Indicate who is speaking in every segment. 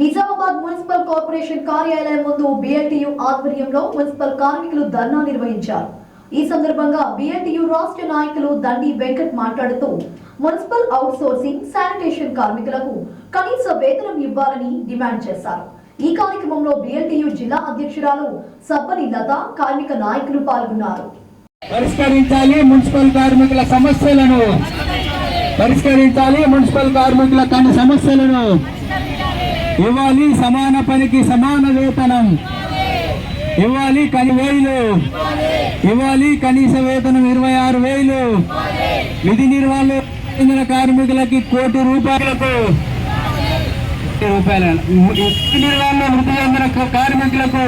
Speaker 1: Nizamabad municipal corporation కార్యాలయం ముందు బిఎల్టీయు ఆధ్వర్యంలో మున్సిపల్ కార్మికులు ధర్నా నిర్వహించారు. ఈ సందర్భంగా బిఎల్టీయు రాష్ట్ర నాయకులు దండి వెంకట్ మాట్లాడుతూ మున్సిపల్ అవుట్ సోర్సింగ్ శానిటేషన్ కార్మికులకు కనీస వేతనం ఇవ్వాలని డిమాండ్ చేశారు. ఈ కార్యక్రమంలో బిఎల్టీయు జిల్లా అధ్యక్షురాలు సబ్బని లత కార్మిక నాయకులు పాల్గొన్నారు.
Speaker 2: పరిష్కరించాలి మున్సిపల్ కార్మికుల సమస్యలను. పరిష్కరించాలి మున్సిపల్ కార్మికుల కొన్ని సమస్యలను. ఇవ్వాలి సమాన పనికి సమాన వేతనం. ఇవ్వాలి కని వేలు. ఇవ్వాలి కనీస వేతనం ఇరవై ఆరు వేలు. విధి నిర్వహణ చెందిన కార్మికులకి కోటి రూపాయలకు. రూపాయలు రూపాయల విధి నిర్వహణ మృతి చెందిన కార్మికులకు.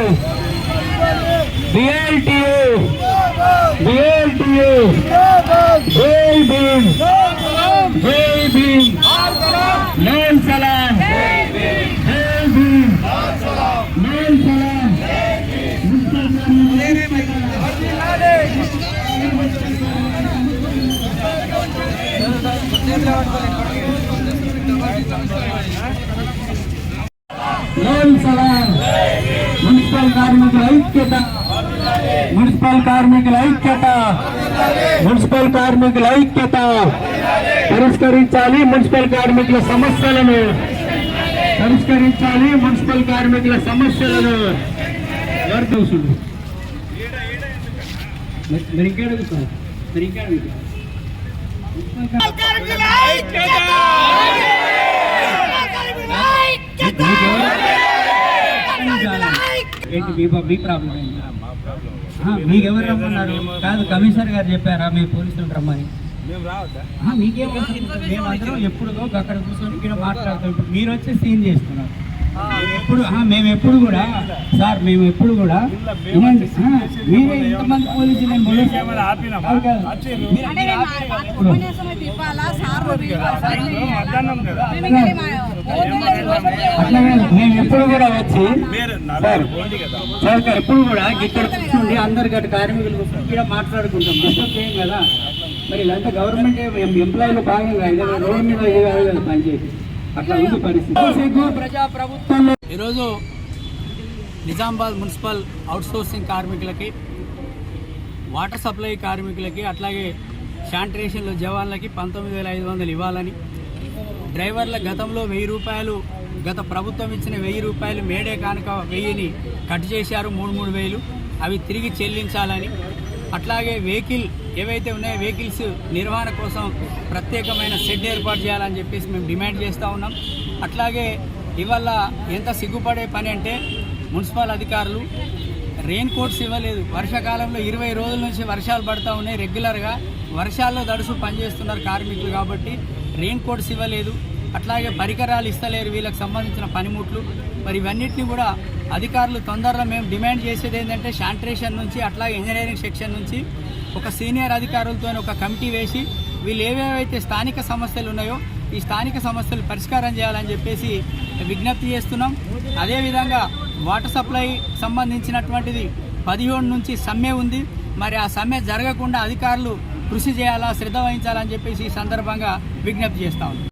Speaker 2: బిఎల్టీయూ బిఎల్టీయూ జై భీమ్ జై భీమ్ మున్సిపల్ కార్మికుల ఐక్యత మున్సిపల్ కార్మికుల ఐక్యత మున్సిపల్ కార్మికుల ఐక్యత పరిష్కరించాలి మున్సిపల్ కార్మికుల సమస్యలను పరిష్కరించాలి మున్సిపల్ కార్మికుల సమస్యలను! ఏంటి మీ ప్రాబ్లం మీకు ఎవరు రమ్మన్నారు? కాదు కమిషనర్ గారు చెప్పారా? మీ పోలీసులు రమ్మని. మీకేం అవసరం లేదు. మేము అందరం ఎప్పుడు అక్కడ కూర్చొని ఇక్కడ మాట్లాడతాం ఇప్పుడు మీరు వచ్చి సీన్ చేస్తున్నారు. మేము ఎప్పుడు ఆ, మేము ఎప్పుడు కూడా సార్ మేము ఎప్పుడు కూడా మీరే ఇంతమంది పోలీసులు
Speaker 3: మేము
Speaker 2: ఎప్పుడు కూడా వచ్చి సార్ సార్ ఎప్పుడు కూడా ఇక్కడ కూర్చుండి అందరు గట్టి కార్మికులు కూర్చొని ఇక్కడ మాట్లాడుకుంటాం. డిస్టర్బ్ చేయం కదా. మరి ఇలాంటి గవర్నమెంట్ ఎంప్లాయీలు భాగంగా రోడ్డు మీద పనిచేసి అట్లా ఉంది పరిస్థితి. ప్రజా
Speaker 4: ఈరోజు నిజామాబాద్ మున్సిపల్ అవుట్సోర్సింగ్ కార్మికులకి వాటర్ సప్లై కార్మికులకి అట్లాగే శానిటేషన్ల జవాన్లకి పంతొమ్మిది వేల ఐదు వందలు ఇవ్వాలని డ్రైవర్ల గతంలో వెయ్యి రూపాయలు గత ప్రభుత్వం ఇచ్చిన వెయ్యి రూపాయలు మేడే కానుక వెయ్యిని కట్ చేశారు మూడు మూడు వేలు. అవి తిరిగి చెల్లించాలని అట్లాగే వెహికల్ ఏవైతే ఉన్నాయో వెహికల్స్ నిర్వహణ కోసం ప్రత్యేకమైన షెడ్ ఏర్పాటు చేయాలని చెప్పేసి మేము డిమాండ్ చేస్తూ ఉన్నాం. అట్లాగే ఇవాళ ఎంత సిగ్గుపడే పని అంటే మున్సిపల్ అధికారులు రెయిన్ కోట్స్ ఇవ్వలేదు. వర్షాకాలంలో ఇరవై రోజుల నుంచి వర్షాలు పడుతూ ఉన్నాయి రెగ్యులర్గా వర్షాల్లో దడుసు పనిచేస్తున్నారు కార్మికులు కాబట్టి రెయిన్ కోట్స్ ఇవ్వలేదు. అట్లాగే పరికరాలు ఇస్తలేరు వీళ్ళకి సంబంధించిన పనిముట్లు. మరి ఇవన్నిటిని కూడా అధికారులు తొందరలో మేము డిమాండ్ చేసేది ఏంటంటే శానిటేషన్ నుంచి అట్లాగే ఇంజనీరింగ్ సెక్షన్ నుంచి ఒక సీనియర్ అధికారులతో ఒక కమిటీ వేసి వీళ్ళు ఏవేవైతే స్థానిక సమస్యలు ఉన్నాయో ఈ స్థానిక సమస్యలు పరిష్కారం చేయాలని చెప్పేసి విజ్ఞప్తి చేస్తున్నాం. అదేవిధంగా వాటర్ సప్లై సంబంధించినటువంటిది పదిహేడు నుంచి సమ్మె ఉంది. మరి ఆ సమ్మె జరగకుండా అధికారులు కృషి చేయాలా శ్రద్ధ వహించాలని చెప్పేసి ఈ సందర్భంగా విజ్ఞప్తి చేస్తా